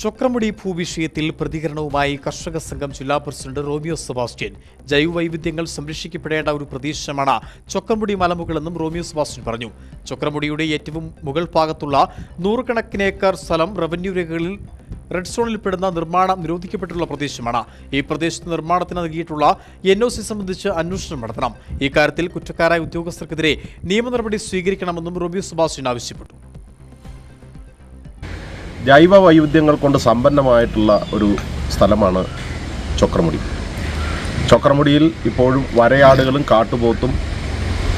ചൊക്രമുടി ഭൂവിഷയത്തിൽ പ്രതികരണവുമായി കർഷക സംഘം ജില്ലാ പ്രസിഡന്റ് റോമിയോ സെബാസ്റ്റ്യൻ. ജൈവവൈവിധ്യങ്ങൾ സംരക്ഷിക്കപ്പെടേണ്ട ഒരു പ്രദേശമാണ് ചൊക്രമുടി മലമുകളെന്നും റോമിയോ സെബാസ്റ്റ്യൻ പറഞ്ഞു. ചൊക്രമുടിയുടെ ഏറ്റവും മുകൾ ഭാഗത്തുള്ള നൂറുകണക്കിന് ഏക്കർ സ്ഥലം റവന്യൂ രേഖകളിൽ റെഡ് സോണിൽപ്പെടുന്ന നിർമ്മാണം നിരോധിക്കപ്പെട്ടുള്ള പ്രദേശമാണ്. ഈ പ്രദേശത്ത് നിർമ്മാണത്തിന് നൽകിയിട്ടുള്ള എൻ ഒ സി സംബന്ധിച്ച് അന്വേഷണം നടത്തണം. ഇക്കാര്യത്തിൽ കുറ്റക്കാരായ ഉദ്യോഗസ്ഥർക്കെതിരെ നിയമ നടപടി സ്വീകരിക്കണമെന്നും റോമിയോ സെബാസ്റ്റ്യൻ ആവശ്യപ്പെട്ടു. ജൈവ വൈവിധ്യങ്ങൾ കൊണ്ട് സമ്പന്നമായിട്ടുള്ള ഒരു സ്ഥലമാണ് ചൊക്രമുടി. ചൊക്രമുടിയിൽ ഇപ്പോഴും വരയാടുകളും കാട്ടുപോത്തും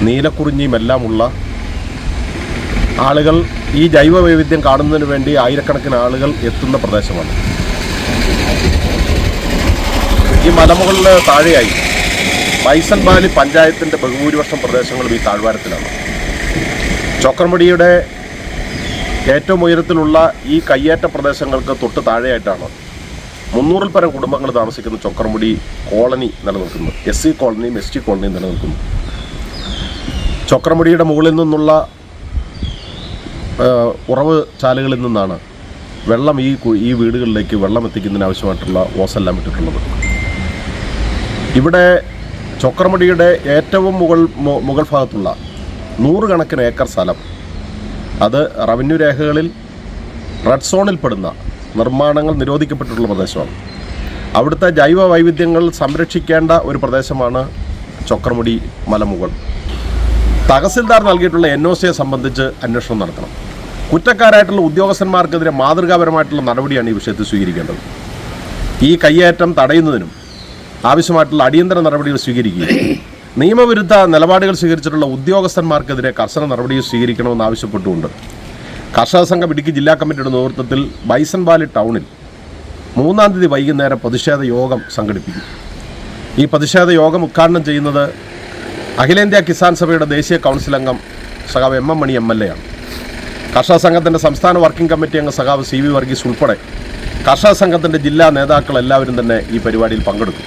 നീലക്കുറിഞ്ഞിയും എല്ലാമുള്ള ആളുകൾ ഈ ജൈവ വൈവിധ്യം കാണുന്നതിന് വേണ്ടി ആയിരക്കണക്കിന് ആളുകൾ എത്തുന്ന പ്രദേശമാണ്. ഈ മലമുകളിലെ താഴെയായി ബൈസൺ പഞ്ചായത്തിന്റെ ബഹുഭൂരിപക്ഷം പ്രദേശങ്ങളും ഈ താഴ്വാരത്തിലാണ്. ചൊക്രമുടിയുടെ ഏറ്റവും ഉയരത്തിലുള്ള ഈ കയ്യേറ്റ പ്രദേശങ്ങൾക്ക് തൊട്ട് താഴെയായിട്ടാണ് മുന്നൂറിൽ പരം കുടുംബങ്ങൾ താമസിക്കുന്ന ചൊക്കർമുടി കോളനി നിലനിൽക്കുന്നു എസ് സി കോളനിയും എസ് ടി കോളനിയും നിലനിൽക്കുന്നു. ചൊക്രമുടിയുടെ മുകളിൽ നിന്നുള്ള ഉറവ് ചാലുകളിൽ നിന്നാണ് വെള്ളം ഈ ഈ വീടുകളിലേക്ക് വെള്ളം എത്തിക്കുന്നതിന് ആവശ്യമായിട്ടുള്ള ഓസെല്ലാം ഇട്ടിട്ടുള്ളത്. ഇവിടെ ചൊക്രമുടിയുടെ ഏറ്റവും മുകൾ മുകൾ ഭാഗത്തുള്ള നൂറുകണക്കിന് ഏക്കർ സ്ഥലം അത് റവന്യൂ രേഖകളിൽ റെഡ് സോണിൽപ്പെടുന്ന നിർമ്മാണങ്ങൾ നിരോധിക്കപ്പെട്ടിട്ടുള്ള പ്രദേശമാണ്. അവിടുത്തെ ജൈവ വൈവിധ്യങ്ങൾ സംരക്ഷിക്കേണ്ട ഒരു പ്രദേശമാണ് ചൊക്രമുടി മലമുകൾ. തഹസിൽദാർ നൽകിയിട്ടുള്ള എൻ ഒ സിയെ സംബന്ധിച്ച് അന്വേഷണം നടത്തണം. കുറ്റക്കാരായിട്ടുള്ള ഉദ്യോഗസ്ഥന്മാർക്കെതിരെ മാതൃകാപരമായിട്ടുള്ള നടപടിയാണ് ഈ വിഷയത്തിൽ സ്വീകരിക്കേണ്ടത്. ഈ കയ്യേറ്റം തടയുന്നതിനും ആവശ്യമായിട്ടുള്ള അടിയന്തര നടപടികൾ സ്വീകരിക്കുകയും നിയമവിരുദ്ധ നിലപാടുകൾ സ്വീകരിച്ചിട്ടുള്ള ഉദ്യോഗസ്ഥന്മാർക്കെതിരെ കർശന നടപടി സ്വീകരിക്കണമെന്ന് ആവശ്യപ്പെട്ടുകൊണ്ട് കർഷക സംഘം ഇടുക്കി ജില്ലാ കമ്മിറ്റിയുടെ നേതൃത്വത്തിൽ ബൈസൺ വാലി ടൗണിൽ മൂന്നാം തീയതി വൈകുന്നേരം പ്രതിഷേധ യോഗം സംഘടിപ്പിക്കും. ഈ പ്രതിഷേധ യോഗം ഉദ്ഘാടനം ചെയ്യുന്നത് അഖിലേന്ത്യാ കിസാൻ സഭയുടെ ദേശീയ കൗൺസിൽ അംഗം സഖാവ് M M Mani M L A ആണ്. കർഷക സംഘത്തിന്റെ സംസ്ഥാന വർക്കിംഗ് കമ്മിറ്റി അംഗം സഖാവ് സി വി വർഗീസ് ഉൾപ്പെടെ കർഷക സംഘത്തിന്റെ ജില്ലാ നേതാക്കൾ എല്ലാവരും തന്നെ ഈ പരിപാടിയിൽ പങ്കെടുക്കും.